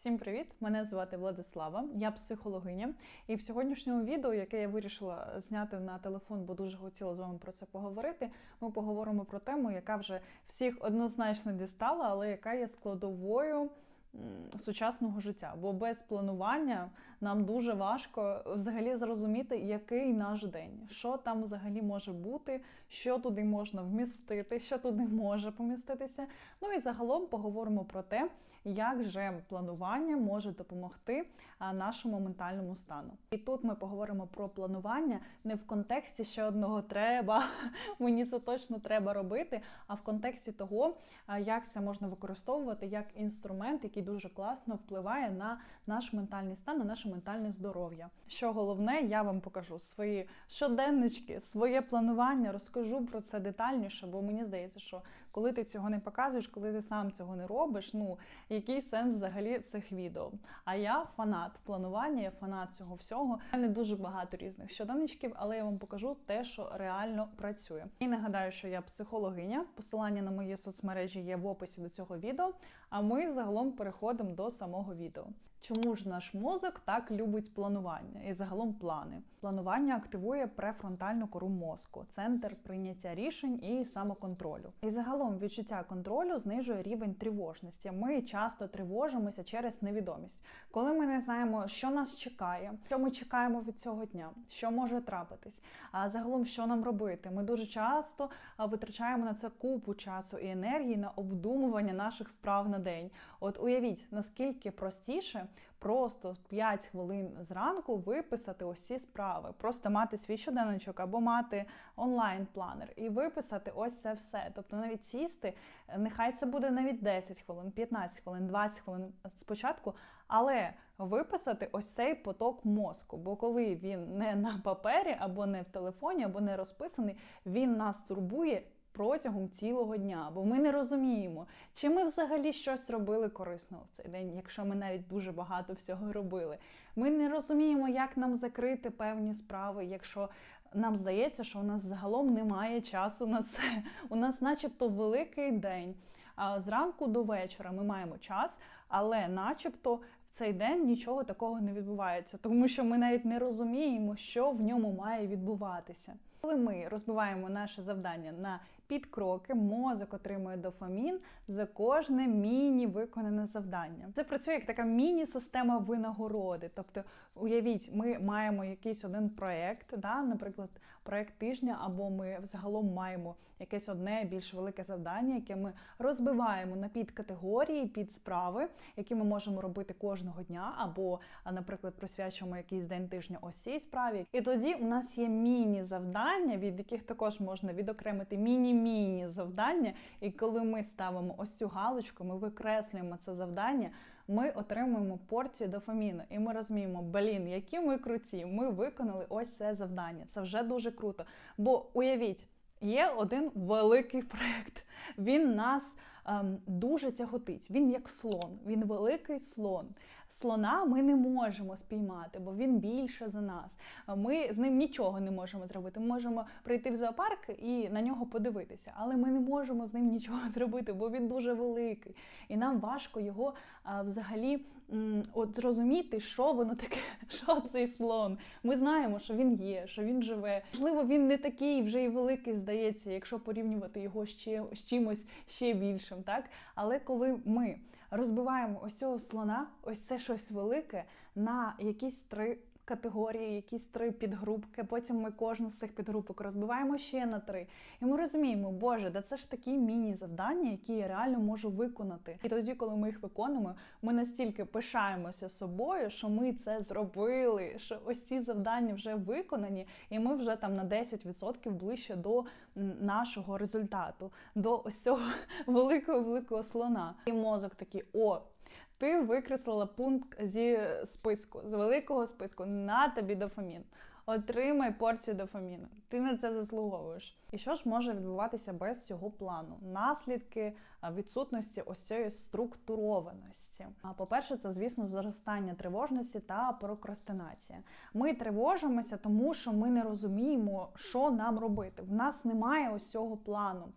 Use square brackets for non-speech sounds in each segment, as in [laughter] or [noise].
Всім привіт! Мене звати Владислава, я психологиня. І в сьогоднішньому відео, яке я вирішила зняти на телефон, бо дуже хотіла з вами про це поговорити. Ми поговоримо про тему, яка вже всіх однозначно дістала, але яка є складовою сучасного життя. Бо без планування нам дуже важко взагалі зрозуміти, який наш день, що там взагалі може бути, що туди можна вмістити, що туди може поміститися. Ну і загалом поговоримо про те, як же планування може допомогти нашому ментальному стану. І тут ми поговоримо про планування не в контексті ще одного треба, [laughs] мені це точно треба робити, а в контексті того, як це можна використовувати як інструмент, який дуже класно впливає на наш ментальний стан, на наше ментальне здоров'я. Що головне, я вам покажу свої щоденнички, своє планування, розкажу про це детальніше, бо мені здається, що коли ти цього не показуєш, коли ти сам цього не робиш, ну який сенс взагалі цих відео? А я фанат планування, я фанат цього всього. У мене дуже багато різних щоденничків, але я вам покажу те, що реально працює. І нагадаю, що я психологиня. Посилання на мої соцмережі є в описі до цього відео. А ми загалом переходимо до самого відео. Чому ж наш мозок так любить планування і загалом плани? Планування активує префронтальну кору мозку, центр прийняття рішень і самоконтролю. І загалом відчуття контролю знижує рівень тривожності. Ми часто тривожимося через невідомість, коли ми не знаємо, що нас чекає, що ми чекаємо від цього дня, що може трапитись. А загалом, що нам робити? Ми дуже часто витрачаємо на це купу часу і енергії на обдумування наших справ на день. От уявіть, наскільки простіше просто 5 хвилин зранку виписати ось ці справи, просто мати свій щоденничок або мати онлайн-планер і виписати ось це все. Тобто навіть сісти, нехай це буде навіть 10 хвилин, 15 хвилин, 20 хвилин спочатку, але виписати ось цей поток мозку. Бо коли він не на папері, або не в телефоні, або не розписаний, він нас турбує. Протягом цілого дня, бо ми не розуміємо, чи ми взагалі щось робили корисного в цей день, якщо ми навіть дуже багато всього робили. Ми не розуміємо, як нам закрити певні справи, якщо нам здається, що у нас загалом немає часу на це. У нас, начебто, великий день. Зранку до вечора ми маємо час, але, начебто, в цей день нічого такого не відбувається, тому що ми навіть не розуміємо, що в ньому має відбуватися. Коли ми розбиваємо наше завдання на підкроки, мозок отримує дофамін за кожне міні-виконане завдання. Це працює як така міні-система винагороди. Тобто, уявіть, ми маємо якийсь один проєкт, да, наприклад, проєкт тижня, або ми взагалом маємо якесь одне більш велике завдання, яке ми розбиваємо на підкатегорії, під справи, які ми можемо робити кожного дня, або, наприклад, присвячуємо якийсь день тижня ось цій справі. І тоді у нас є міні-завдання, від яких також можна відокремити міні-міні завдання. І коли ми ставимо ось цю галочку, ми викреслюємо це завдання, ми отримуємо порцію дофаміну. І ми розуміємо, блін, які ми круті, ми виконали ось це завдання. Це вже дуже круто. Бо уявіть. Є один великий проєкт. Він нас ем, дуже тяготить. Він як слон, він великий слон. Слона ми не можемо спіймати, бо він більше за нас. Ми з ним нічого не можемо зробити. Ми можемо прийти в зоопарк і на нього подивитися, але ми не можемо з ним нічого [laughs] зробити, бо він дуже великий. І нам важко його а, взагалі м, от зрозуміти, що воно таке, [laughs] що цей слон. Ми знаємо, що він є, що він живе. Можливо, він не такий вже й великий, здається, якщо порівнювати його ще з чимось ще більшим. так? Але коли ми розбиваємо ось цього слона, ось це щось велике на якісь три категорії, якісь три підгрупки. Потім ми кожну з цих підгрупок розбиваємо ще на три. І ми розуміємо, боже, да це ж такі міні-завдання, які я реально можу виконати. І тоді, коли ми їх виконуємо, ми настільки пишаємося собою, що ми це зробили, що ось ці завдання вже виконані, і ми вже там на 10% ближче до нашого результату, до ось цього [laughs] великого великого слона. І мозок такий, о. Ти викреслила пункт зі списку, з великого списку. На тобі дофамін. Отримай порцію дофаміну. Ти на це заслуговуєш. І що ж може відбуватися без цього плану? Наслідки відсутності ось цієї структурованості. А по-перше, це, звісно, зростання тривожності та прокрастинація. Ми тривожимося, тому що ми не розуміємо, що нам робити. В нас немає ось цього плану.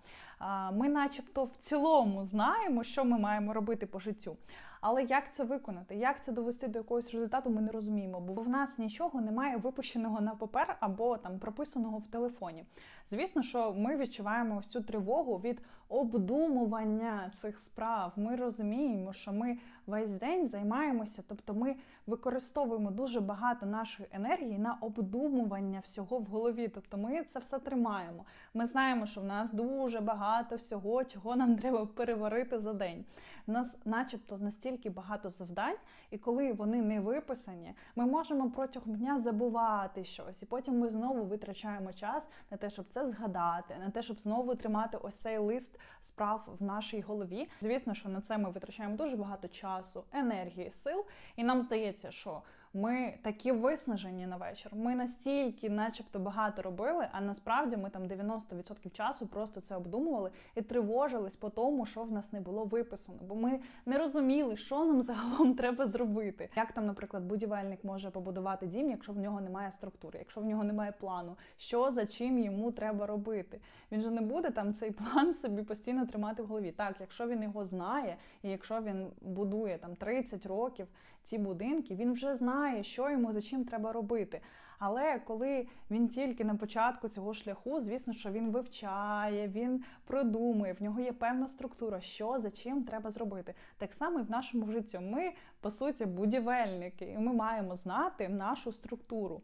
Ми, начебто, в цілому знаємо, що ми маємо робити по життю. Але як це виконати? Як це довести до якогось результату? Ми не розуміємо, бо в нас нічого немає випущеного на папер або там прописаного в телефоні. Звісно, що ми відчуваємо всю тривогу від обдумування цих справ. Ми розуміємо, що ми весь день займаємося, тобто ми використовуємо дуже багато нашої енергії на обдумування всього в голові. Тобто ми це все тримаємо. Ми знаємо, що в нас дуже багато всього, чого нам [laughs] треба переварити за день. У нас, начебто, настільки багато завдань, і коли вони не виписані, ми можемо протягом дня забувати щось, і потім ми знову витрачаємо час на те, щоб це згадати, на те, щоб знову тримати ось цей лист справ в нашій голові. Звісно, що на це ми витрачаємо дуже багато часу, енергії, сил, і нам здається, що. Ми такі виснажені на вечір. Ми настільки, начебто, багато робили, а насправді ми там 90% часу просто це обдумували і тривожились по тому, що в нас не було виписано. Бо ми не розуміли, що нам загалом [laughs] треба зробити. Як там, наприклад, будівельник може побудувати дім, якщо в нього немає структури, якщо в нього немає плану, що за чим йому треба робити. Він же не буде там цей план собі постійно тримати в голові. Так, якщо він його знає, і якщо він будує там 30 років ці будинки, він вже знає, що йому за чим треба робити. Але коли він тільки на початку цього шляху, звісно, що він вивчає, він продумує, в нього є певна структура, що за чим треба зробити. Так само і в нашому житті. Ми, по суті, будівельники, і ми маємо знати нашу структуру,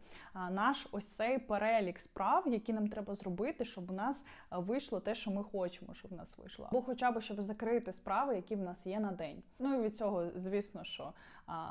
наш ось цей перелік справ, які нам треба зробити, щоб у нас вийшло те, що ми хочемо, щоб в нас вийшло. Або хоча б щоб закрити справи, які в нас є на день. Ну і від цього, звісно, що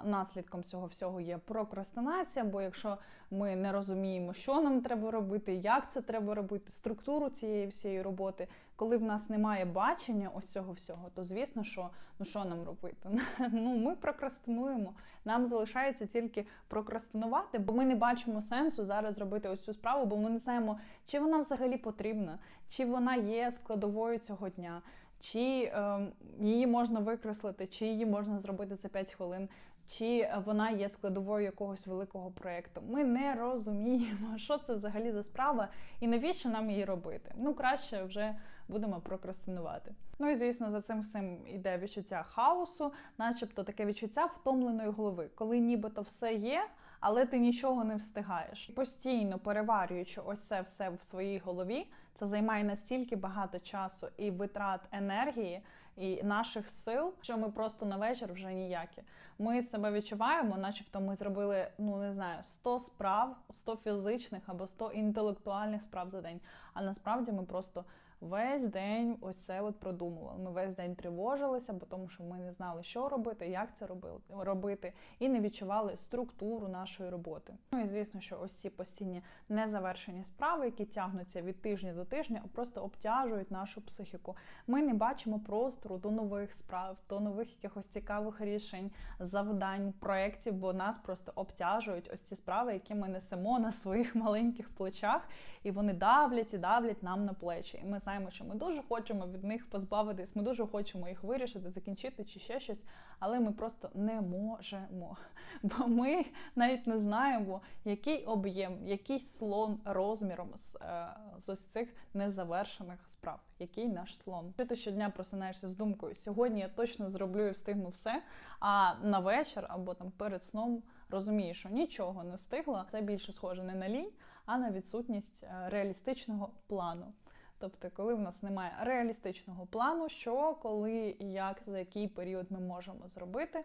наслідком цього всього є прокрастинація, бо якщо ми не розуміємо, що нам треба робити, як це треба робити, структуру цієї всієї роботи, коли в нас немає бачення ось цього всього, то звісно, що ну що нам робити? [laughs] Ну ми прокрастинуємо. Нам залишається тільки прокрастинувати, бо ми не бачимо сенсу зараз робити ось цю справу, бо ми не знаємо, чи вона взагалі потрібна, чи вона є складовою цього дня. Чи е, її можна викреслити, чи її можна зробити за 5 хвилин, чи вона є складовою якогось великого проєкту. Ми не розуміємо, [laughs] що це взагалі за справа і навіщо нам її робити. Ну, краще вже будемо прокрастинувати. Ну і звісно, за цим всім іде відчуття хаосу, начебто таке відчуття втомленої голови, коли нібито все є. Але ти нічого не встигаєш. Постійно переварюючи ось це все в своїй голові, це займає настільки багато часу і витрат енергії і наших сил, що ми просто на вечір вже ніякі. Ми себе відчуваємо, начебто ми зробили, ну не знаю, 100 справ, 100 фізичних або 100 інтелектуальних справ за день. А насправді ми просто весь день ось це от продумували. Ми весь день тривожилися, бо тому що ми не знали, що робити, як це робити, і не відчували структуру нашої роботи. Ну і звісно, що ось ці постійні незавершені справи, які тягнуться від тижня до тижня, просто обтяжують нашу психіку. Ми не бачимо простору до нових справ, до нових якихось цікавих рішень, завдань, проєктів, бо нас просто обтяжують ось ці справи, які ми несемо на своїх маленьких плечах, і вони давлять і давлять нам на плечі. І ми знаємо, що ми дуже хочемо від них позбавитись, ми дуже хочемо їх вирішити, закінчити чи ще щось, але ми просто не можемо. Бо ми навіть не знаємо, який об'єм, який слон розміром з, е, з ось цих незавершених справ, який наш слон. Чи ти щодня просинаєшся з думкою, сьогодні я точно зроблю і встигну все. А на вечір або там перед сном розумієш, що нічого не встигла. Це більше схоже не на лінь, а на відсутність е, реалістичного плану. Тобто, коли в нас немає реалістичного плану, що, коли, і як, за який період ми можемо зробити,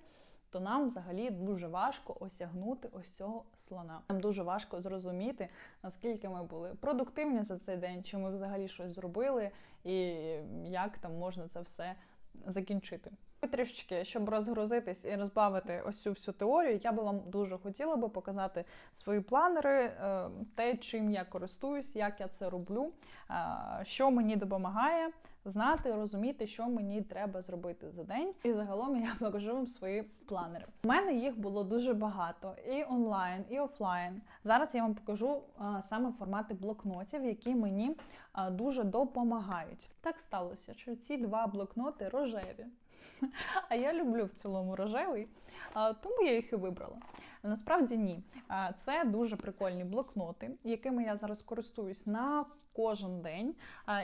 то нам взагалі дуже важко осягнути ось цього слона. Нам дуже важко зрозуміти, наскільки ми були продуктивні за цей день, чи ми взагалі щось зробили, і як там можна це все закінчити. Трішечки, щоб розгрузитись і розбавити ось цю всю теорію, я би вам дуже хотіла би показати свої планери, е, те, чим я користуюсь, як я це роблю, е, що мені допомагає знати, розуміти, що мені треба зробити за день. І загалом я покажу вам свої планери. У мене їх було дуже багато, і онлайн, і офлайн. Зараз я вам покажу саме формати блокнотів, які мені дуже допомагають. Так сталося, що ці два блокноти рожеві. [laughs] А я люблю в цілому рожевий, тому я їх і вибрала. Насправді ні. Це дуже прикольні блокноти, якими я зараз користуюсь на кожен день,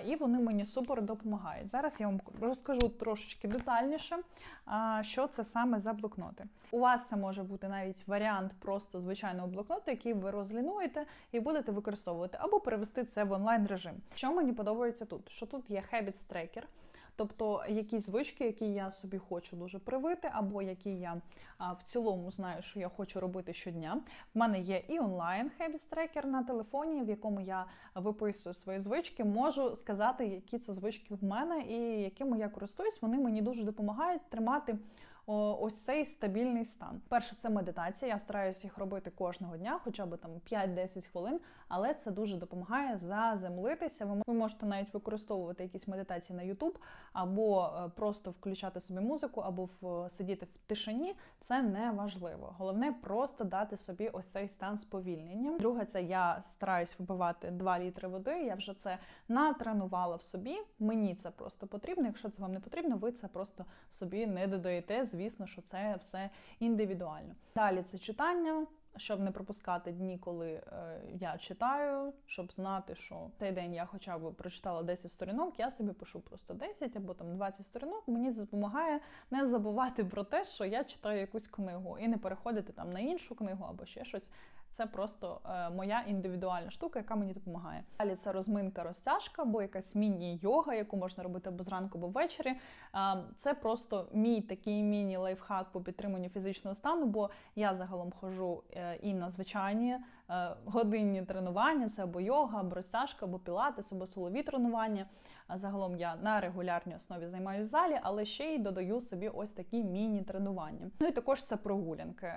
і вони мені супер допомагають. Зараз я вам розкажу трошечки детальніше, що це саме за блокноти. У вас це може бути навіть варіант просто звичайного блокноту, який ви розлінуєте і будете використовувати, або перевести це в онлайн режим. Що мені подобається тут? Що тут є Habits Tracker, Тобто які звички, які я собі хочу дуже привити, або які я в цілому знаю, що я хочу робити щодня. В мене є і онлайн habits трекер на телефоні, в якому я виписую свої звички. Можу сказати, які це звички в мене і якими я користуюсь. Вони мені дуже допомагають тримати ось цей стабільний стан. Перше, це медитація. Я стараюся їх робити кожного дня, хоча б там 5-10 хвилин, але це дуже допомагає заземлитися. Ви можете навіть використовувати якісь медитації на YouTube, або е, просто включати собі музику, або в сидіти в тишині. Це не важливо. Головне просто дати собі ось цей стан сповільнення. Друге, це я стараюсь випивати 2 літри води. Я вже це натренувала в собі. Мені це просто потрібно. Якщо це вам не потрібно, ви це просто собі не додаєте звісно, що це все індивідуально. Далі це читання. Щоб не пропускати дні, коли е, я читаю, щоб знати, що цей день я хоча б прочитала 10 сторінок, я собі пишу просто 10 або там 20 сторінок. Мені допомагає не забувати про те, що я читаю якусь книгу, і не переходити там на іншу книгу або ще щось. Це просто е, моя індивідуальна штука, яка мені допомагає. Далі це розминка, розтяжка, або якась міні-йога, яку можна робити або зранку, або ввечері. Е, це просто мій такий міні-лайфхак по підтриманню фізичного стану, бо я загалом ходжу е, і на звичайні годинні тренування, це або йога, або розтяжка, або пілатес, або силові тренування. Загалом я на регулярній основі займаюся в залі, але ще й додаю собі ось такі міні-тренування. Ну і також це прогулянки.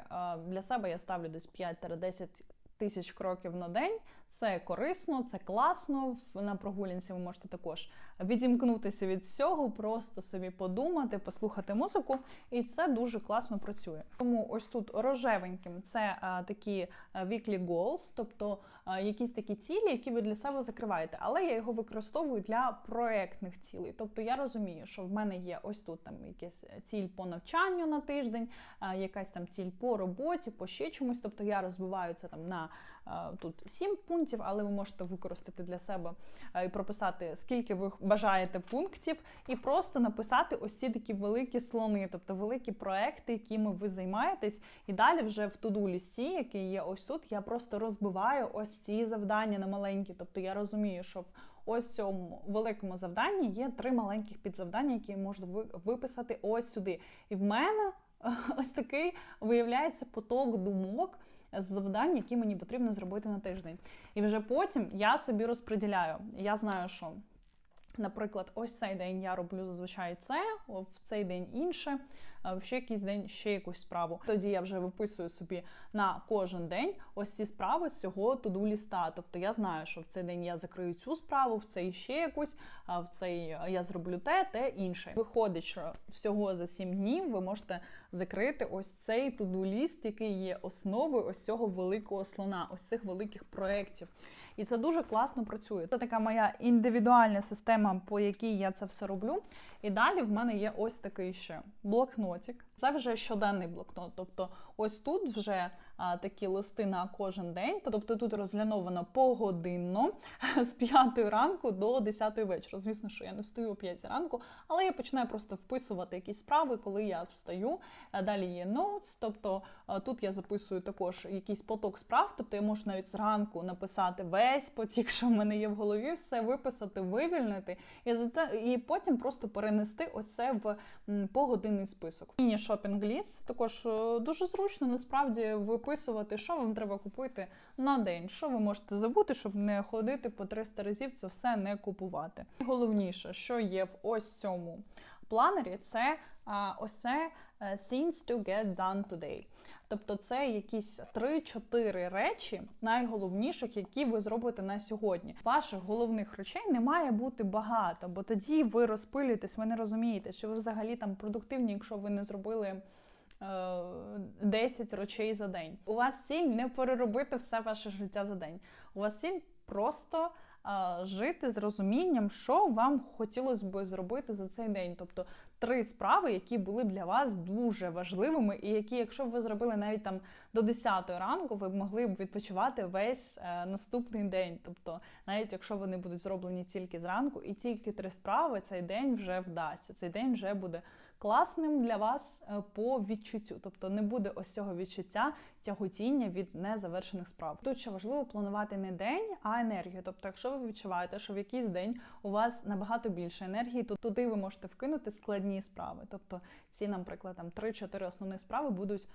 Для себе я ставлю десь 5-10 тисяч кроків на день. Це корисно, це класно. На прогулянці ви можете також відімкнутися від всього, просто собі подумати, послухати музику, і це дуже класно працює. Тому ось тут рожевеньким це а, такі weekly goals, тобто а, якісь такі цілі, які ви для себе закриваєте. Але я його використовую для проектних цілей. Тобто я розумію, що в мене є ось тут там якась ціль по навчанню на тиждень, а, якась там ціль по роботі, по ще чомусь. Тобто я розбиваю це там на тут сім пунктів, але ви можете використати для себе і прописати, скільки ви бажаєте пунктів, і просто написати ось ці такі великі слони, тобто великі проекти, якими ви займаєтесь. І далі вже в туду лісті, який є ось тут, я просто розбиваю ось ці завдання на маленькі. Тобто я розумію, що в ось цьому великому завданні є три маленьких підзавдання, які можна виписати ось сюди. І в мене ось такий виявляється поток думок завдань, які мені потрібно зробити на тиждень. І вже потім я собі розподіляю. Я знаю, що. Наприклад, ось цей день я роблю зазвичай це, в цей день інше в ще якийсь день ще якусь справу. Тоді я вже виписую собі на кожен день ось ці справи з цього туду ліста. Тобто я знаю, що в цей день я закрию цю справу, в цей ще якусь, а в цей я зроблю те, те інше. Виходить, що всього за сім днів ви можете закрити ось цей туду ліст, який є основою ось цього великого слона, ось цих великих проєктів. І це дуже класно працює. Це така моя індивідуальна система, по якій я це все роблю. І далі в мене є ось такий ще блокнотик. Це вже щоденний блокнот. Тобто, ось тут вже а, такі листи на кожен день. Тобто тут розгляновано погодинно з 5 ранку до 10 вечора. Звісно, що я не встаю о 5 ранку, але я починаю просто вписувати якісь справи, коли я встаю. Далі є notes, тобто тут я записую також якийсь поток справ, тобто я можу навіть зранку написати весь потік, що в мене є в голові, все виписати, вивільнити, і і потім просто перенести ось це в погодинний список. Міні шопінг ліс також е, дуже зручно насправді виписувати, що вам треба купити на день, що ви можете забути, щоб не ходити по 300 разів, це все не купувати. Головніше, що є в ось цьому планері, це ось це е, things to get done today. Тобто це якісь 3-4 речі, найголовніших, які ви зробите на сьогодні. Ваших головних речей не має бути багато, бо тоді ви розпилюєтесь, ви не розумієте, що ви взагалі там продуктивні, якщо ви не зробили. 10 е, речей за день. У вас ціль не переробити все ваше життя за день. У вас ціль просто а, жити з розумінням, що вам хотілося б зробити за цей день. Тобто три справи, які були б для вас дуже важливими, і які, якщо б ви зробили навіть там до 10 ранку, ви б могли б відпочивати весь е, наступний день. Тобто, навіть якщо вони будуть зроблені тільки зранку, і тільки три справи, цей день вже вдасться. Цей день вже буде класним для вас е, по відчуттю. Тобто не буде ось цього відчуття тяготіння від незавершених справ. Тут ще важливо планувати не день, а енергію. Тобто, якщо ви відчуваєте, що в якийсь день у вас набагато більше енергії, то туди ви можете вкинути складні справи. Тобто ці, наприклад, там 3-4 основні справи будуть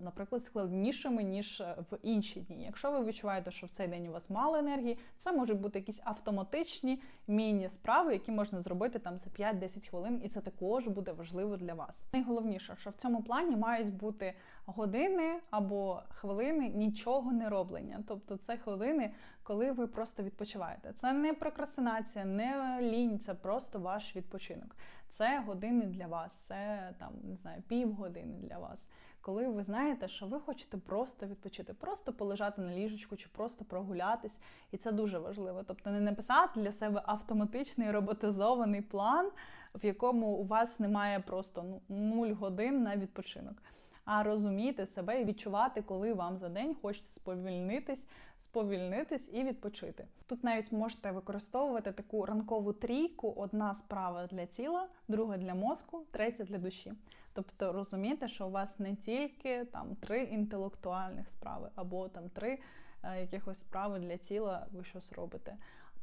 наприклад, складнішими ніж е, в інші дні. Якщо ви відчуваєте, що в цей день у вас мало енергії, це можуть бути якісь автоматичні міні-справи, які можна зробити там за 5-10 хвилин, і це також буде важливо для вас. Найголовніше, що в цьому плані мають бути години або хвилини нічого не роблення. Тобто це хвилини, коли ви просто відпочиваєте. Це не прокрастинація, не лінь, це просто ваш відпочинок. Це години для вас, це там не знаю, півгодини для вас коли ви знаєте, що ви хочете просто відпочити, просто полежати на ліжечку чи просто прогулятись, і це дуже важливо. Тобто не написати для себе автоматичний роботизований план, в якому у вас немає просто ну, нуль годин на відпочинок. А розуміти себе і відчувати, коли вам за день хочеться сповільнитись, сповільнитись і відпочити. Тут навіть можете використовувати таку ранкову трійку: одна справа для тіла, друга для мозку, третя для душі. Тобто розуміти, що у вас не тільки там три інтелектуальних справи, або там три е, якихось справи для тіла, ви щось робите.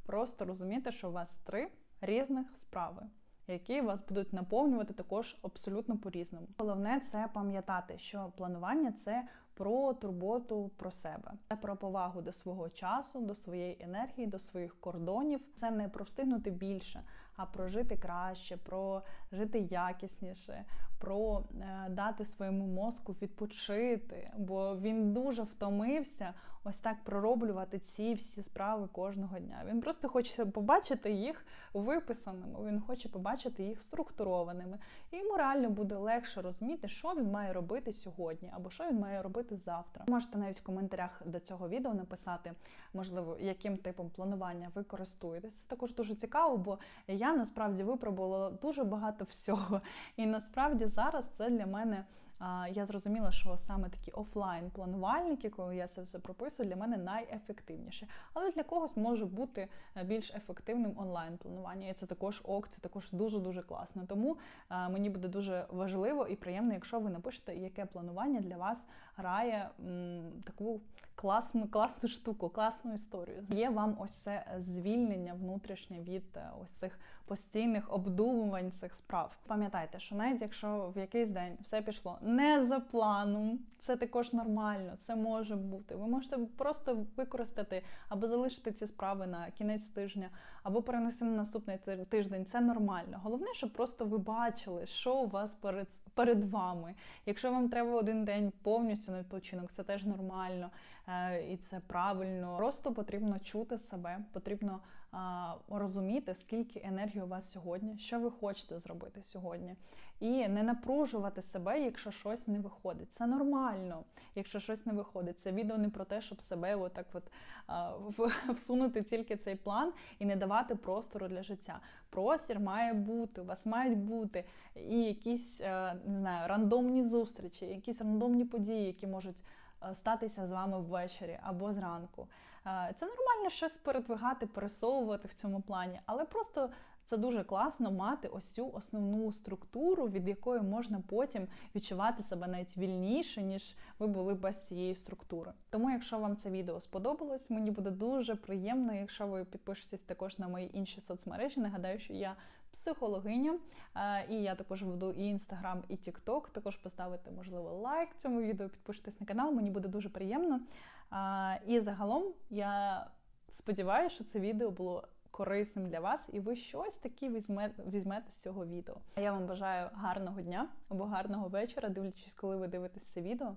Просто розуміти, що у вас три різних справи. Які вас будуть наповнювати також абсолютно по-різному. Головне це пам'ятати, що планування це про турботу про себе, це про повагу до свого часу, до своєї енергії, до своїх кордонів. Це не про встигнути більше, а про жити краще, про жити якісніше, про е, дати своєму мозку відпочити, бо він дуже втомився ось так пророблювати ці всі справи кожного дня. Він просто хоче побачити їх виписаними, він хоче побачити їх структурованими. І йому реально буде легше розуміти, що він має робити сьогодні, або що він має робити завтра. Можете навіть в коментарях до цього відео написати, можливо, яким типом планування ви користуєтесь. Це також дуже цікаво, бо я насправді випробувала дуже багато всього. І насправді зараз це для мене я зрозуміла, що саме такі офлайн-планувальники, коли я це все прописую, для мене найефективніше. Але для когось може бути е, більш ефективним онлайн-планування. І це також ок, це також дуже-дуже класно. Тому е, мені буде дуже важливо і приємно, якщо ви напишете, яке планування для вас грає м, таку класну класну штуку, класну історію. Є вам ось це звільнення внутрішнє від е, ось цих постійних обдумувань цих справ. Пам'ятайте, що навіть якщо в якийсь день все пішло не за планом, це також нормально, це може бути. Ви можете просто використати або залишити ці справи на кінець тижня, або перенести на наступний тиждень. Це нормально. Головне, щоб просто ви бачили, що у вас перед перед вами. Якщо вам треба один день повністю на відпочинок, це теж нормально е, і це правильно. Просто потрібно чути себе, потрібно розуміти, скільки енергії у вас сьогодні, що ви хочете зробити сьогодні. І не напружувати себе, якщо щось не виходить. Це нормально, якщо щось не виходить. Це відео не про те, щоб себе отак от, [laughs] всунути тільки цей план і не давати простору для життя. Простір має бути, у вас мають бути і якісь е, не знаю, рандомні зустрічі, якісь рандомні події, які можуть е, статися з вами ввечері або зранку. Е, це нормально щось передвигати, пересовувати в цьому плані, але просто це дуже класно мати ось цю основну структуру, від якої можна потім відчувати себе навіть вільніше, ніж ви були без цієї структури. Тому, якщо вам це відео сподобалось, мені буде дуже приємно, якщо ви підпишетесь також на мої інші соцмережі. Нагадаю, що я психологиня, е, і я також веду і інстаграм, і тікток. Також поставити, можливо, лайк цьому відео, підпишитесь на канал, мені буде дуже приємно. І загалом я сподіваюся, що це відео було корисним для вас, і ви щось таке візьмете, візьмете з цього відео. Я вам бажаю гарного дня або гарного вечора, дивлячись, коли ви дивитесь це відео.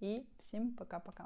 І всім пока-пока.